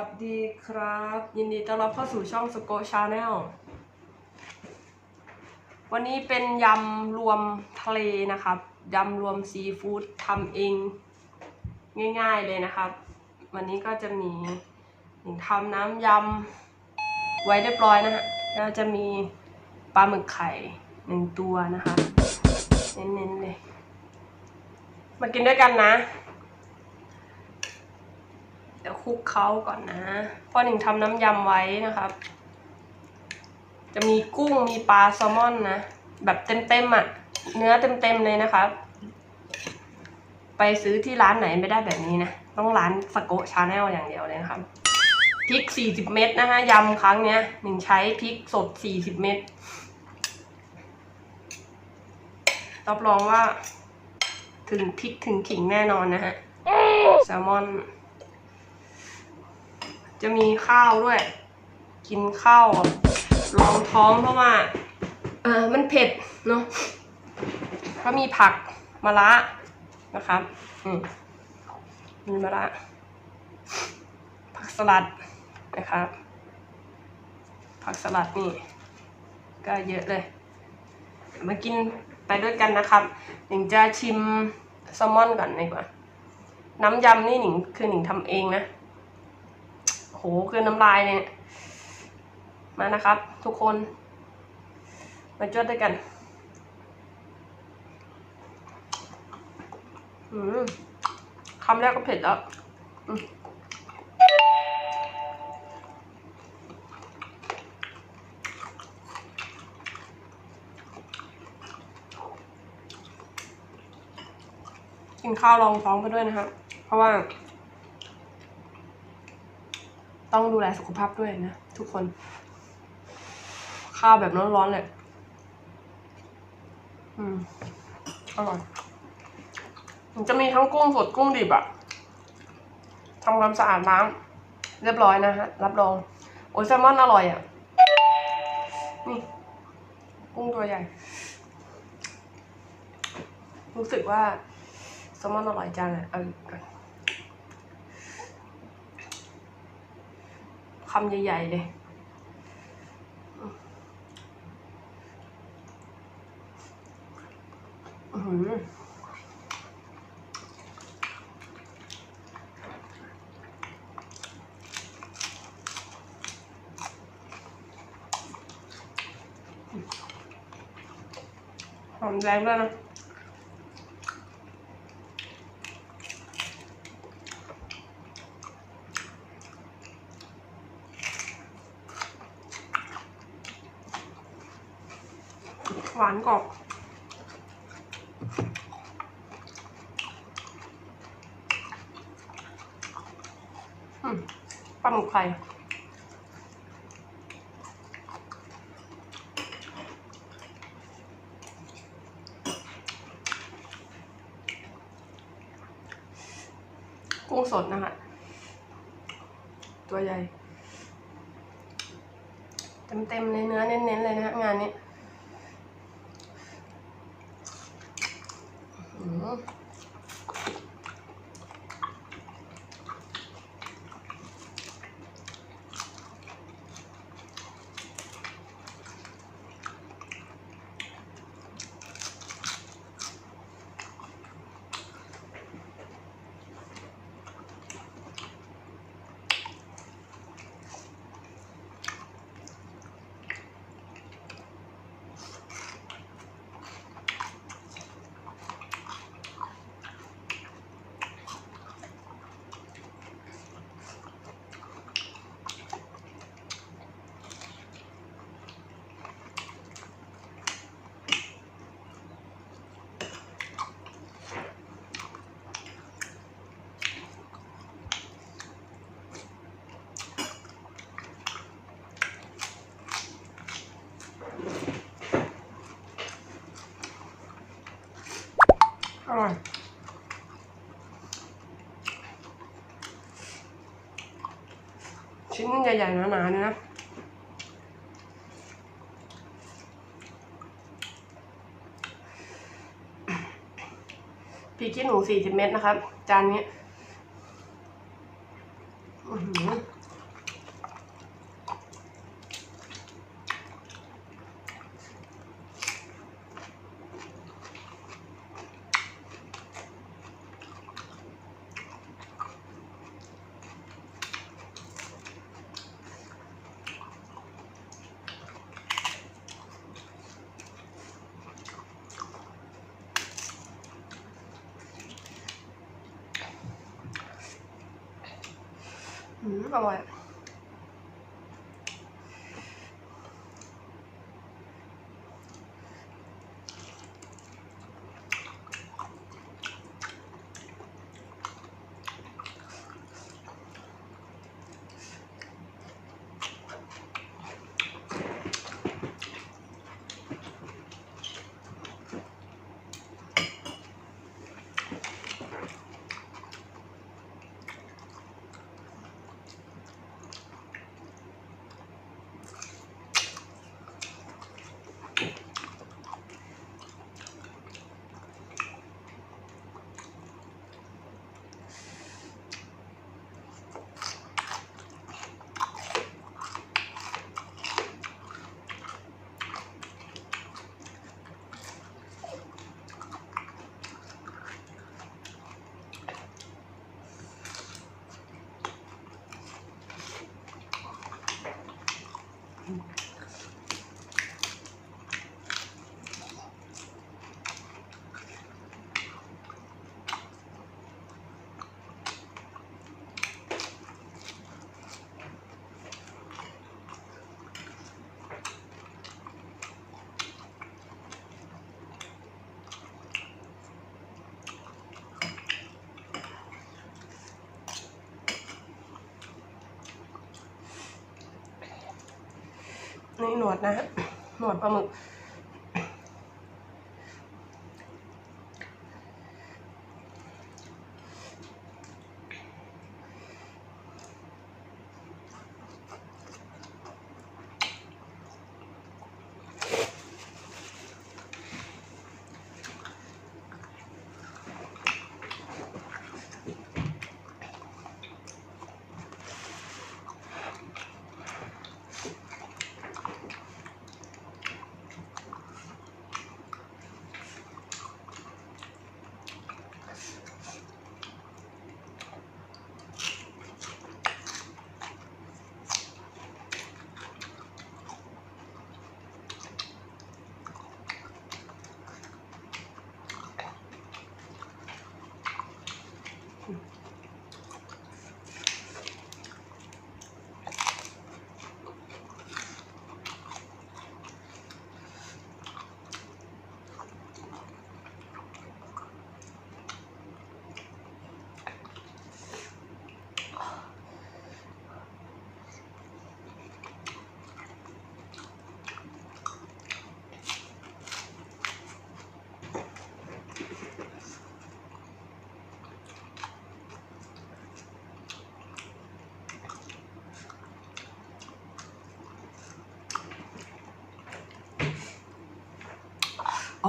ัสดีครับ ยินดีต้อนรับเข้าสู่ช่องสโกชาแนลวันนี้เป็นยำรวมทะเลนะครับ ยำรวมซีฟู้ดทำเองง่ายๆเลยนะครับ วันนี้ก็จะมีหญิงทำน้ำยำไว้เรียบร้อยนะฮะแล้วจะมีปลาหมึกไข่หนึ่งตัวนะคะ เน้นๆเลย มากินด้วยกันนะ เดี๋ยวคลุกเคล้าก่อนนะพราะหนิงทำน้ำยำไว้นะครับ จะมีกุ้งมีปลาแซลมอนนะ แบบเต็มๆอะ เนื้อเต็มๆเลยนะครับ ไปซื้อที่ร้านไหนไม่ได้แบบนี้นะ ต้องร้านสโกชาแนลอย่างเดียวเลยนะครับพริก 40 เม็ดนะฮะยำครั้งเนี้ยหนึ่งใช้พริกสด 40 เม็ดรับรองว่า ถึงพริกถึงขิงแน่นอนนะฮะ แซลมอน จะมีข้าวด้วย กินข้าวรองท้องเพราะว่าเออมันเผ็ดเนาะก็มีผักมะระนะครับอืมมีมะระผักสลัดนะครับผักสลัดนี่ ก็เยอะเลยมากินไปด้วยกันนะครับหนิงจะชิมแซลมอนก่อนดีกว่า น้ำยำนี่หนิงคือหนิงทำเองนะ โหคือน้ำลายเนี่ยมานะครับ ทุกคน มาจดด้วยกันอืมคำแรกก็เผ็ดแล้วกินข้าวรองท้องไปด้วยนะครับ เพราะว่า ต้องดูแลสุขภาพด้วยนะ ทุกคน ข้าวแบบร้อนๆเลย อืม อร่อยมันจะมีทั้งกุ้งสดกุ้งดิบอะทำความสะอาดล้างเรียบร้อยนะฮะ รับรอง โอ้ยแซลมอนอร่อยอะนี่กุ้งตัวใหญ่ รู้สึกว่าแซลมอนอร่อยจังอะเอาอีกก่อน คำใหญ่ๆเลย หวานกรอบอืมปลาหมึกไข่กุ้งสดนะคะตัวใหญ่ เต็มๆเลยเนื้อเน้นๆเลยนะฮะงานนี้ อื อร่อยชิ้นใหญ่ๆหนาๆเนี่ยนะพริกขี้หนูสี่สิบเม็ดนะครับ จานนี้ อร่อย Amém. นี่หนวดนะฮะหนวดปลาหมึก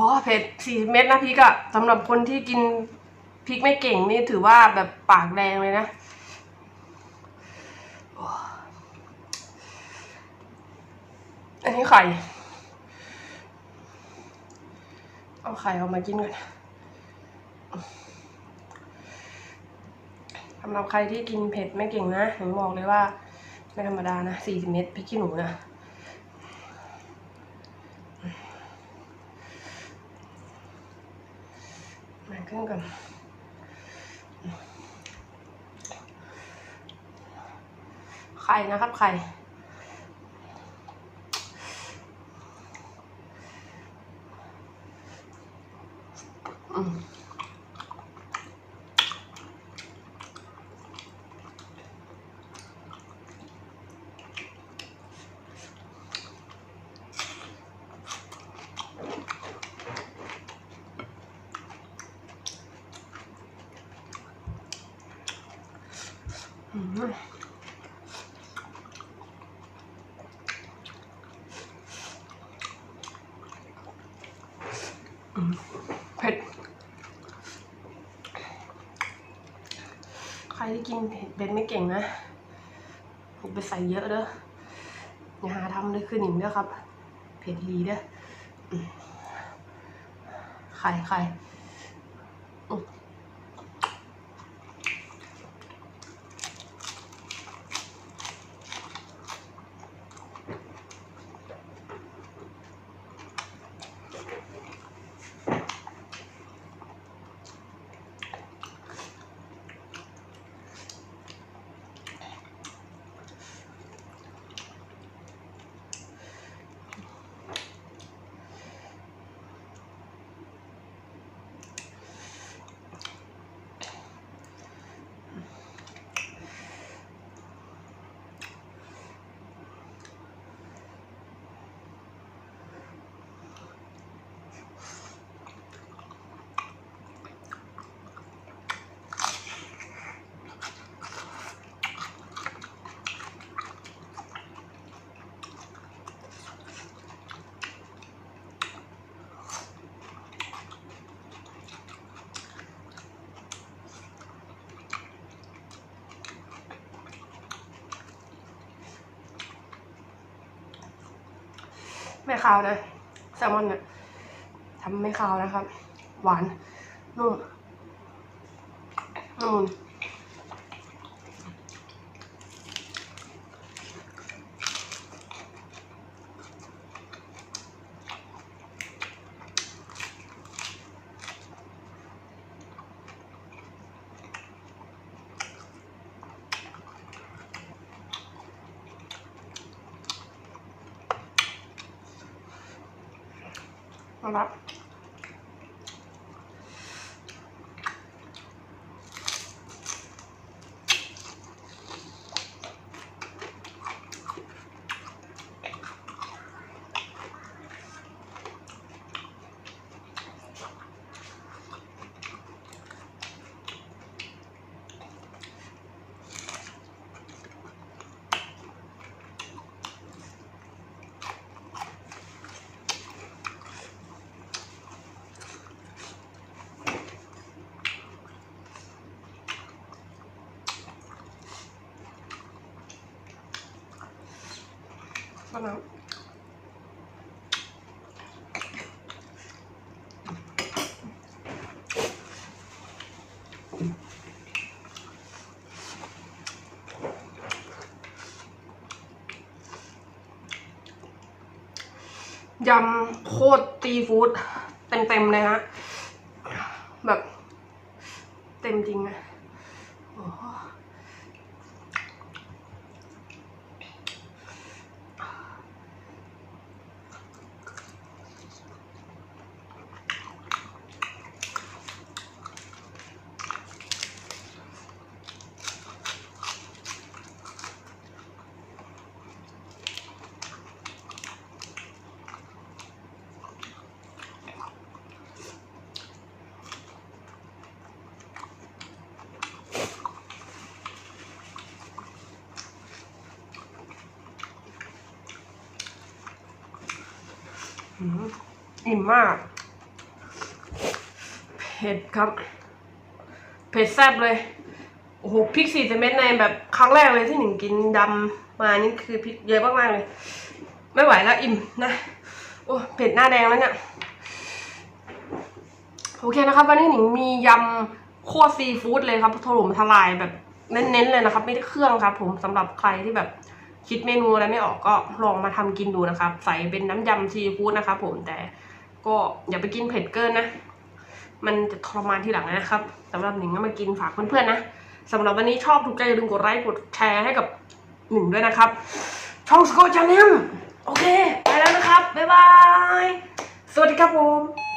อ๋อเผ็ดสี่เม็ดนะพริกอะสำหรับคนที่กินพริกไม่เก่งนี่ถือว่าแบบปากแดงเลยนะอันนี้ไข่ เอาไข่ออกมากินกันสำหรับใครที่กินเผ็ดไม่เก่งนะหนูบอกเลยว่า ไม่ธรรมดานะสี่สิบเม็ดพริกขี้หนูนะ ขึ้นก่อนไข่นะครับไข่ เผ็ด ใครที่กินเผ็ดเป็นไม่เก่งนะอย่าไปใส่เยอะเด้ออย่าหาทำเลยคือหนิงเด้อครับ เผ็ดดีเด้อไข่ไข่ ไม่คาวนะแซลมอนเนี่ยทำไม่คาวนะครับ หวานนุ่มนุ่ม นะครับมะนยำโคตรตีฟู้ดเต็มๆเลยฮะ แบบ เต็มจริงอะโอ้โห อิ่มมาก เผ็ดครับ เผ็ดแซ่บเลย โอ้โหพริกสี่สิบเม็ดในแบบครั้งแรกเลยที่หนึ่งกินดำมานี่คือพริกเยอะมากๆเลย ไม่ไหวแล้วอิ่มนะ โอ้เผ็ดหน้าแดงแล้วเนี่ย โอเคนะครับ วันนี้หนิงมียำโคตรซีฟู้ดเลยครับถล่มทลายแบบเน้นๆเลยนะครับ ไม่ได้เครื่องครับ ผมสำหรับใครที่แบบ คิดเมนูอะไรไม่ออกก็ลองมาทำกินดูนะครับ ใส่เป็นน้ำยำซีฟู้ดนะครับผมแต่ก็อย่าไปกินเผ็ดเกินนะ มันจะทรมานทีหลังนะครับสำหรับหนิงก็มากินฝากเพื่อนๆนะสำหรับวันนี้ชอบถูกใจอย่าลืมกดไลค์กดแชร์ให้กับหนิงด้วยนะครับ ช่องสกอตชาแนลโอเค ไปแล้วนะครับ บ๊ายบาย สวัสดีครับผม